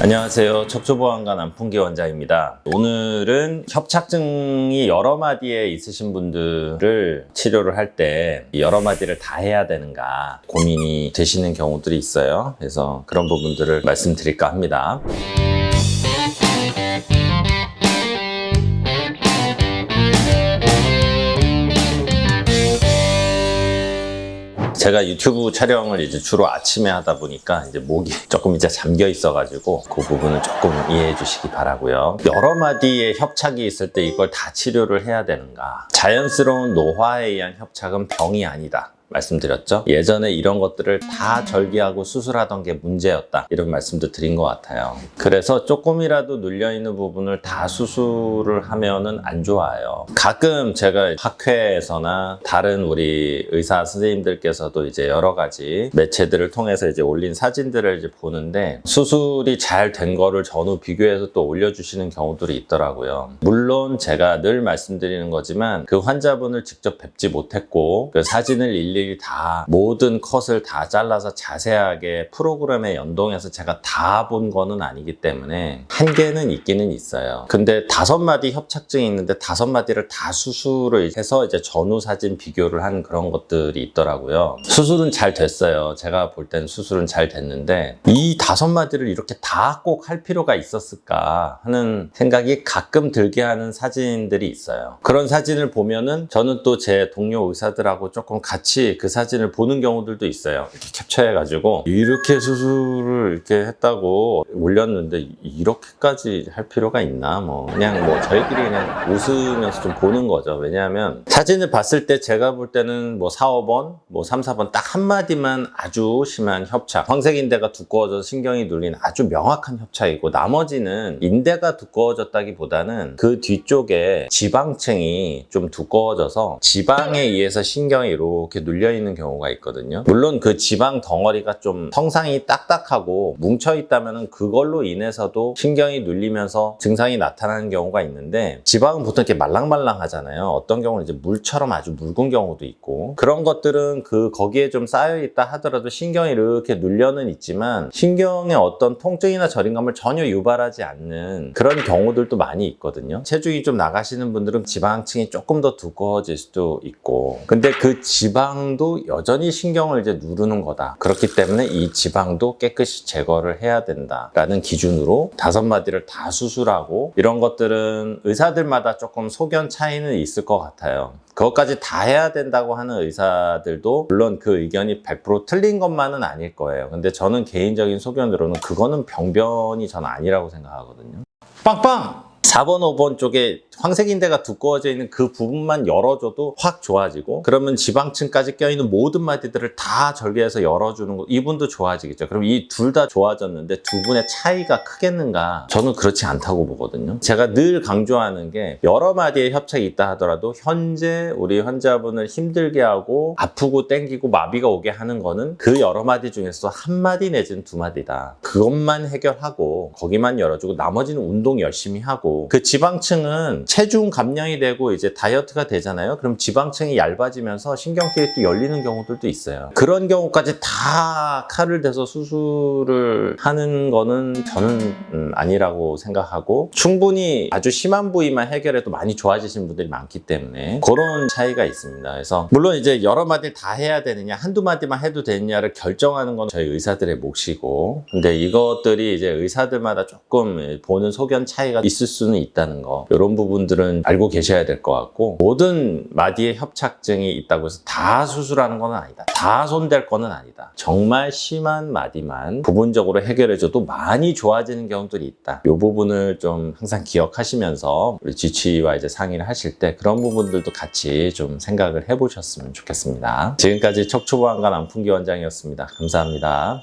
안녕하세요. 척추보안관 안풍기 원장입니다. 오늘은 협착증이 여러 마디에 있으신 분들을 치료를 할 때 여러 마디를 다 해야 되는가 고민이 되시는 경우들이 있어요. 그래서 그런 부분들을 말씀드릴까 합니다. 제가 유튜브 촬영을 이제 주로 아침에 하다 보니까 이제 목이 조금 이제 잠겨 있어가지고 그 부분을 조금 이해해 주시기 바라고요. 여러 마디의 협착이 있을 때 이걸 다 치료를 해야 되는가? 자연스러운 노화에 의한 협착은 병이 아니다. 말씀드렸죠? 예전에 이런 것들을 다 절개하고 수술하던 게 문제였다. 이런 말씀도 드린 것 같아요. 그래서 조금이라도 눌려있는 부분을 다 수술을 하면은 안 좋아요. 가끔 제가 학회에서나 다른 우리 의사 선생님들께서도 이제 여러 가지 매체들을 통해서 이제 올린 사진들을 이제 보는데 수술이 잘 된 거를 전후 비교해서 또 올려주시는 경우들이 있더라고요. 물론 제가 늘 말씀드리는 거지만 그 환자분을 직접 뵙지 못했고 그 사진을 일일이 다 모든 컷을 다 잘라서 자세하게 프로그램에 연동해서 제가 다 본 거는 아니기 때문에 한계는 있기는 있어요. 근데 다섯 마디 협착증이 있는데 다섯 마디를 다 수술을 해서 이제 전후 사진 비교를 한 그런 것들이 있더라고요. 수술은 잘 됐어요. 제가 볼 땐 수술은 잘 됐는데 이 다섯 마디를 이렇게 다 꼭 할 필요가 있었을까 하는 생각이 가끔 들게 하는 사진들이 있어요. 그런 사진을 보면은 저는 또 제 동료 의사들하고 조금 같이 그 사진을 보는 경우들도 있어요. 이렇게 캡처해가지고 이렇게 수술을 이렇게 했다고 올렸는데 이렇게까지 할 필요가 있나? 뭐 그냥 뭐 저희끼리 그냥 웃으면서 좀 보는 거죠. 왜냐하면 사진을 봤을 때 제가 볼 때는 뭐 4, 5번, 뭐 3, 4번 딱 한마디만 아주 심한 협착. 황색인대가 두꺼워져서 신경이 눌린 아주 명확한 협착이고 나머지는 인대가 두꺼워졌다기보다는 그 뒤쪽에 지방층이 좀 두꺼워져서 지방에 의해서 신경이 이렇게 눌려 있는 경우가 있거든요. 물론 그 지방 덩어리가 좀 성상이 딱딱하고 뭉쳐 있다면 그걸로 인해서도 신경이 눌리면서 증상이 나타나는 경우가 있는데 지방은 보통 이렇게 말랑말랑 하잖아요. 어떤 경우는 이제 물처럼 아주 묽은 경우도 있고 그런 것들은 그 거기에 좀 쌓여 있다 하더라도 신경이 이렇게 눌려는 있지만 신경의 어떤 통증이나 저림감을 전혀 유발하지 않는 그런 경우들도 많이 있거든요. 체중이 좀 나가시는 분들은 지방층이 조금 더 두꺼워질 수도 있고 근데 그 지방 도 여전히 신경을 이제 누르는 거다. 그렇기 때문에 이 지방도 깨끗이 제거를 해야 된다라는 기준으로 다섯 마디를 다 수술하고 이런 것들은 의사들마다 조금 소견 차이는 있을 것 같아요. 그것까지 다 해야 된다고 하는 의사들도 물론 그 의견이 100% 틀린 것만은 아닐 거예요. 근데 저는 개인적인 소견으로는 그거는 병변이 전 아니라고 생각하거든요. 빵빵! 4번, 5번 쪽에 황색 인대가 두꺼워져 있는 그 부분만 열어줘도 확 좋아지고 그러면 지방층까지 껴있는 모든 마디들을 다 절개해서 열어주는 거 이분도 좋아지겠죠. 그럼 이 둘 다 좋아졌는데 두 분의 차이가 크겠는가? 저는 그렇지 않다고 보거든요. 제가 늘 강조하는 게 여러 마디의 협착이 있다 하더라도 현재 우리 환자분을 힘들게 하고 아프고 땡기고 마비가 오게 하는 거는 그 여러 마디 중에서 한 마디 내지는 두 마디다. 그것만 해결하고 거기만 열어주고 나머지는 운동 열심히 하고 그 지방층은 체중 감량이 되고 이제 다이어트가 되잖아요. 그럼 지방층이 얇아지면서 신경끼리 또 열리는 경우들도 있어요. 그런 경우까지 다 칼을 대서 수술을 하는 거는 저는 음, 아니라고 생각하고 충분히 아주 심한 부위만 해결해도 많이 좋아지신 분들이 많기 때문에 그런 차이가 있습니다. 그래서 물론 이제 여러 마디 다 해야 되느냐 한두 마디만 해도 되느냐를 결정하는 건 저희 의사들의 몫이고 근데 이것들이 이제 의사들마다 조금 보는 소견 차이가 있을 수는 있다는 거 이런 부분 들은 알고 계셔야 될 것 같고 모든 마디에 협착증이 있다고 해서 다 수술하는 건 아니다. 다 손댈 거는 아니다. 정말 심한 마디만 부분적으로 해결해줘도 많이 좋아지는 경우들이 있다. 이 부분을 좀 항상 기억하시면서 우리 지치와 이제 상의를 하실 때 그런 부분들도 같이 좀 생각을 해보셨으면 좋겠습니다. 지금까지 척추보안관 안풍기 원장이었습니다. 감사합니다.